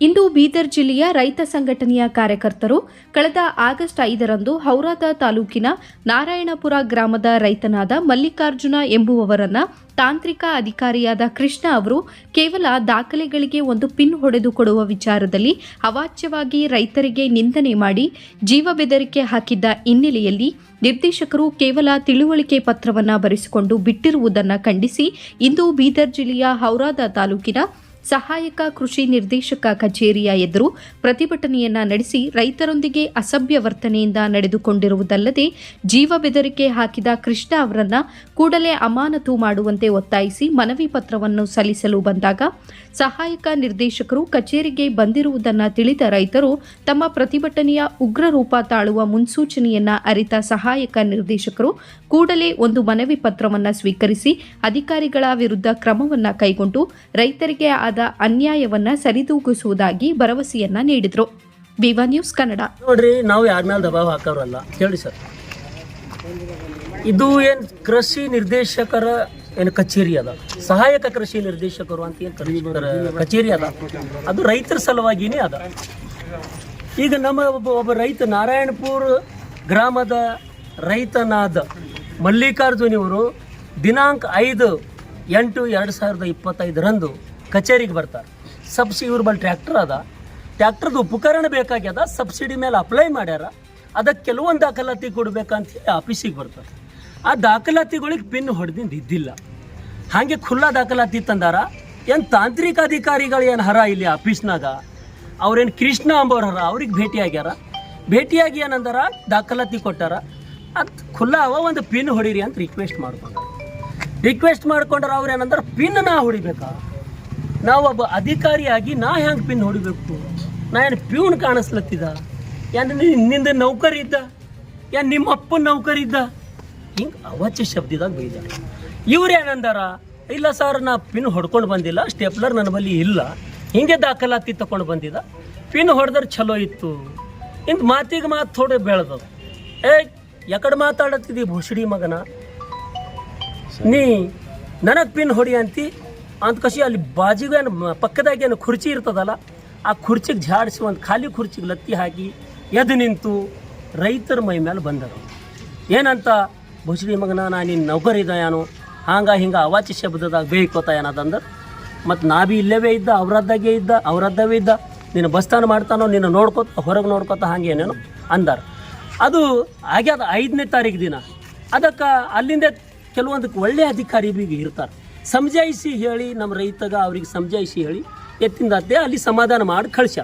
ಇಂದು ಬೀದರ್ ಜಿಲ್ಲೆಯ ರೈತ ಸಂಘಟನೆಯ ಕಾರ್ಯಕರ್ತರು ಕಳೆದ ಆಗಸ್ಟ್ ಐದರಂದು ಹೌರಾದ ತಾಲೂಕಿನ ನಾರಾಯಣಪುರ ಗ್ರಾಮದ ರೈತನಾದ ಮಲ್ಲಿಕಾರ್ಜುನ ಎಂಬುವವರನ್ನ ತಾಂತ್ರಿಕ ಅಧಿಕಾರಿಯಾದ ಕೃಷ್ಣ ಅವರು ಕೇವಲ ದಾಖಲೆಗಳಿಗೆ ಒಂದು ಪಿನ್ ಹೊಡೆದು ಕೊಡುವ ವಿಚಾರದಲ್ಲಿ ಅವಾಚ್ಯವಾಗಿ ರೈತರಿಗೆ ನಿಂದನೆ ಮಾಡಿ ಜೀವ ಬೆದರಿಕೆ ಹಾಕಿದ್ದ ಹಿನ್ನೆಲೆಯಲ್ಲಿ ನಿರ್ದೇಶಕರು ಕೇವಲ ತಿಳುವಳಿಕೆ ಪತ್ರವನ್ನು ಬರೆಸಿಕೊಂಡು ಬಿಟ್ಟಿರುವುದನ್ನು ಖಂಡಿಸಿ ಇಂದು ಬೀದರ್ ಜಿಲ್ಲೆಯ ಹೌರಾದ ತಾಲೂಕಿನ ಸಹಾಯಕ ಕೃಷಿ ನಿರ್ದೇಶಕ ಕಚೇರಿಯ ಎದುರು ಪ್ರತಿಭಟನೆಯನ್ನ ನಡೆಸಿ ರೈತರೊಂದಿಗೆ ಅಸಭ್ಯ ವರ್ತನೆಯಿಂದ ನಡೆದುಕೊಂಡಿರುವುದಲ್ಲದೆ ಜೀವ ಬೆದರಿಕೆ ಹಾಕಿದ ಕೃಷ್ಣ ಅವರನ್ನ ಕೂಡಲೇ ಅಮಾನತು ಮಾಡುವಂತೆ ಒತ್ತಾಯಿಸಿ ಮನವಿ ಪತ್ರವನ್ನು ಸಲ್ಲಿಸಲು ಬಂದಾಗ ಸಹಾಯಕ ನಿರ್ದೇಶಕರು ಕಚೇರಿಗೆ ಬಂದಿರುವುದನ್ನು ತಿಳಿದ ರೈತರು ತಮ್ಮ ಪ್ರತಿಭಟನೆಯ ಉಗ್ರ ರೂಪ ತಾಳುವ ಮುನ್ಸೂಚನೆಯನ್ನ ಅರಿತ ಸಹಾಯಕ ನಿರ್ದೇಶಕರು ಕೂಡಲೇ ಒಂದು ಮನವಿ ಪತ್ರವನ್ನು ಸ್ವೀಕರಿಸಿ ಅಧಿಕಾರಿಗಳ ವಿರುದ್ಧ ಕ್ರಮವನ್ನು ಕೈಗೊಂಡು ರೈತರಿಗೆ ಆದ ಅನ್ಯಾಯವನ್ನ ಸರಿದೂಗಿಸುವುದಾಗಿ ಭರವಸೆಯನ್ನ ನೀಡಿದ್ರು. Viva news Kannada. ನೋಡ್ರಿ, ನಾವು ಯಾರ ಮೇಲೆ ದಬಾವ್ ಹಾಕೋರಲ್ಲ ಹೇಳಿ ಸರ್. ಇದು ಏನು ಕೃಷಿ ನಿರ್ದೇಶಕರ ಏನು ಕಚೇರಿ ಅದ? ಸಹಾಯಕ ಕೃಷಿ ನಿರ್ದೇಶಕರು ಅಂತ ಏನು ಕಚೇರಿ ಅದ? ಅದು ರೈತರ ಸಲುವಾಗಿನೇ ಅದ. ಈಗ ನಮ್ಮ ಒಬ್ಬ ಒಬ್ಬ ರೈತ ನಾರಾಯಣಪುರ ಗ್ರಾಮದ ರೈತನಾದ ಮಲ್ಲಿಕಾರ್ಜುನ್ ಇವರು ದಿನಾಂಕ ಐದು ಎಂಟು ಎರಡು ಸಾವಿರದ ಇಪ್ಪತ್ತೈದರಂದು ಕಚೇರಿಗೆ ಬರ್ತಾರೆ. ಸಬ್ಸಿ ಇವ್ರ ಬಳಿ ಟ್ರ್ಯಾಕ್ಟರ್ ಅದ. ಟ್ರ್ಯಾಕ್ಟರ್ದು ಉಪಕರಣ ಬೇಕಾಗ್ಯದ, ಸಬ್ಸಿಡಿ ಮೇಲೆ ಅಪ್ಲೈ ಮಾಡ್ಯಾರ. ಅದಕ್ಕೆ ಕೆಲವೊಂದು ದಾಖಲಾತಿ ಕೊಡ್ಬೇಕಂತ ಹೇಳಿ ಆಫೀಸಿಗೆ ಬರ್ತಾರೆ. ಆ ದಾಖಲಾತಿಗಳಿಗೆ ಪಿನ್ ಹೊಡೆದಿಂದ ಇದ್ದಿಲ್ಲ. ಹಾಗೆ ಖುಲ್ಲಾ ದಾಖಲಾತಿ ತಂದಾರ. ಏನು ತಾಂತ್ರಿಕ ಅಧಿಕಾರಿಗಳು ಏನು ಹರ ಇಲ್ಲಿ ಆಫೀಸ್ನಾಗ? ಅವ್ರೇನು ಕೃಷ್ಣ ಅಂಬೋರ್ ಹರ, ಅವ್ರಿಗೆ ಭೇಟಿಯಾಗ್ಯಾರ. ಭೇಟಿಯಾಗಿ ಏನಂದಾರ? ದಾಖಲಾತಿ ಕೊಟ್ಟಾರ. ಅದು ಖುಲ್ಲಾ ಅವ ಒಂದು ಪಿನ್ ಹೊಡೀರಿ ಅಂತ ರಿಕ್ವೆಸ್ಟ್ ಮಾಡ್ಕೊಂಡ್ರು. ರಿಕ್ವೆಸ್ಟ್ ಮಾಡ್ಕೊಂಡ್ರೆ ಅವ್ರು ಏನಂದ್ರೆ? ಪಿನ್ ನಾ ಹೊಡಿಬೇಕಾ? ನಾವು ಒಬ್ಬ ಅಧಿಕಾರಿಯಾಗಿ ನಾ ಹೆಂಗೆ ಪಿನ್ ಹೊಡಿಬೇಕು? ನಾ ಏನು ಪ್ಯೂನ್ ಕಾಣಿಸ್ಲತ್ತಿದ? ಏನು ನಿಂದ ನೌಕರಿ ಇದ್ದ? ಏನು ನಿಮ್ಮ ಅಪ್ಪನ ನೌಕರಿ ಇದ್ದ? ಹಿಂಗೆ ಅವಚ್ಚ ಶಬ್ದಿದಾಗ ಬೈದ. ಇವ್ರು ಏನಂದಾರ ಇಲ್ಲ ಸರ್, ನಾ ಪಿನ್ ಹೊಡ್ಕೊಂಡು ಬಂದಿಲ್ಲ, ಸ್ಟೆಪ್ಲರ್ ನನ್ನ ಬಳಿ ಇಲ್ಲ. ಹಿಂಗೆ ದಾಖಲಾತಿ ತಗೊಂಡು ಬಂದಿದ್ದ ಪಿನ್ ಹೊಡೆದ್ರೆ ಚಲೋ ಇತ್ತು. ಇಂತ ಮಾತಿಗೆ ಮಾತು ಥೋಡೆ ಬೆಳೆದದ ಏ, ಯಾಕಡೆ ಮಾತಾಡತ್ತಿದ್ದಿ ಭೂಷಡಿ ಮಗನ? ನೀ ನನಗೆ ಪಿನ್ ಹೊಡಿ ಅಂತಿ? ಅಂತ ಕಸಿ ಅಲ್ಲಿ ಬಾಜಿಗೇನು ಪಕ್ಕದಾಗ ಏನು ಕುರ್ಚಿ ಇರ್ತದಲ್ಲ, ಆ ಕುರ್ಚಿಗೆ ಝಾಡಿಸಿ ಒಂದು ಖಾಲಿ ಕುರ್ಚಿಗೆ ಲತ್ತಿ ಹಾಕಿ ಎದ್ದು ನಿಂತು ರೈತರ ಮೈ ಮೇಲೆ ಬಂದರು ಏನಂತ ಭುಸಡಿ ಮಗನ ನಾ ನಿನ್ನ ನೌಕರಿದ ಏನು ಹಂಗ ಹಿಂಗೆ ಅವಾಚಿ ಶಬ್ದದಾಗ ಬೇಯ್ಕೋತ ಏನದಂದ್ರೆ? ಮತ್ತು ನಾ ಬಿ ಇಲ್ಲವೇ ಇದ್ದ, ಅವರದ್ದಾಗೆ ಇದ್ದ, ಅವ್ರದ್ದವೇ ಇದ್ದ, ನಿನ್ನ ಬಸ್ತಾನ ಮಾಡ್ತಾನೋ, ನಿನ್ನ ನೋಡ್ಕೋತ, ಹೊರಗೆ ನೋಡ್ಕೋತ ಹಾಗೆ ಏನೇನೋ ಅಂದಾರ. ಅದು ಆಗ್ಯದ ಐದನೇ ತಾರೀಕು ದಿನ. ಅದಕ್ಕೆ ಅಲ್ಲಿಂದ ಕೆಲವೊಂದಕ್ಕೆ ಒಳ್ಳೆಯ ಅಧಿಕಾರಿ ಬೀಗ ಇರ್ತಾರೆ. ಸಮಜಾಯಿಸಿ ಹೇಳಿ ನಮ್ಮ ರೈತಗ ಅವ್ರಿಗೆ ಸಮಜಾಯಿಸಿ ಹೇಳಿ ಎತ್ತಿಂದತ್ತೆ ಅಲ್ಲಿ ಸಮಾಧಾನ ಮಾಡಿ ಕಳಿಸ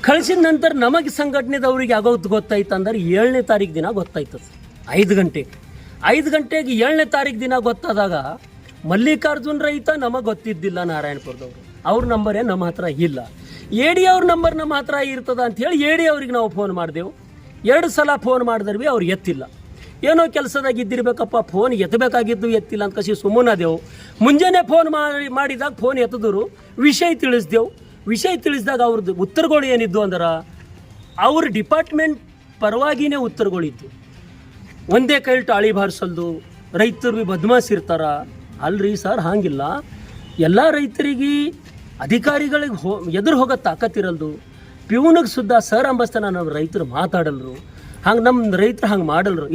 ಕಳಿಸಿದ ನಂತರ ನಮಗೆ ಸಂಘಟನೆದವ್ರಿಗೆ ಆಗೋದು ಗೊತ್ತಾಯ್ತು ಅಂದ್ರೆ ಏಳನೇ ತಾರೀಕು ದಿನ ಗೊತ್ತಾಯ್ತು ಐದು ಗಂಟೆಗೆ. ಐದು ಗಂಟೆಗೆ ಏಳನೇ ತಾರೀಕು ದಿನ ಗೊತ್ತಾದಾಗ ಮಲ್ಲಿಕಾರ್ಜುನ್ ರೈತ ನಮಗೆ ಗೊತ್ತಿದ್ದಿಲ್ಲ ನಾರಾಯಣಪುರದವರು. ಅವ್ರ ನಂಬರೇ ನಮ್ಮ ಹತ್ರ ಇಲ್ಲ. ಎ ಡಿ ಅವ್ರ ನಂಬರ್ ನಮ್ಮ ಹತ್ರ ಇರ್ತದ ಅಂತ ಹೇಳಿ ಎ ಡಿ ಅವ್ರಿಗೆ ನಾವು ಫೋನ್ ಮಾಡಿದೆವು. ಎರಡು ಸಲ ಫೋನ್ ಮಾಡಿದ್ರೆ ಭೀ ಅವ್ರು ಎತ್ತಿಲ್ಲ. ಏನೋ ಕೆಲಸದಾಗ ಇದ್ದಿರ್ಬೇಕಪ್ಪ ಫೋನ್ ಎತ್ತಬೇಕಾಗಿದ್ದು ಎತ್ತಿಲ್ಲ ಅಂತ ಕಸಿ ಸುಮ್ಮನಾದೆವು ಮುಂಜಾನೆ ಫೋನ್ ಮಾಡಿ, ಮಾಡಿದಾಗ ಫೋನ್ ಎತ್ತಿದ್ರು, ವಿಷಯ ತಿಳಿಸ್ದೆವು. ವಿಷಯ ತಿಳಿಸಿದಾಗ ಅವ್ರದ್ದು ಉತ್ತರಗಳು ಏನಿದ್ದು ಅಂದ್ರೆ, ಅವ್ರ ಡಿಪಾರ್ಟ್ಮೆಂಟ್ ಪರವಾಗಿನೇ ಉತ್ತರಗಳಿದ್ದು ಒಂದೇ ಕೈ ಟಾಳಿ ಬಾರಿಸಲ್ದು, ರೈತರು ಬಿ ಬದ್ಮಾಸ್ ಇರ್ತಾರ. ಅಲ್ರಿ ಸರ್, ಹಾಗಿಲ್ಲ. ಎಲ್ಲ ರೈತರಿಗೆ ಅಧಿಕಾರಿಗಳಿಗೆ ಹೋ, ಎದುರು ಹೋಗೋ ತಾಕತ್ತಿರಲ್ದು ಪ್ಯೂನಿಗೆ ಸುದ್ದ ಸರ್ ಅಂಬಸ್ತನ ನಮ್ಮ ರೈತರು ಮಾತಾಡಲ್ರು. ಹಂಗೆ ನಮ್ಮ ರೈತರು ಹಂಗೆ ಮಾಡಲ್ರು.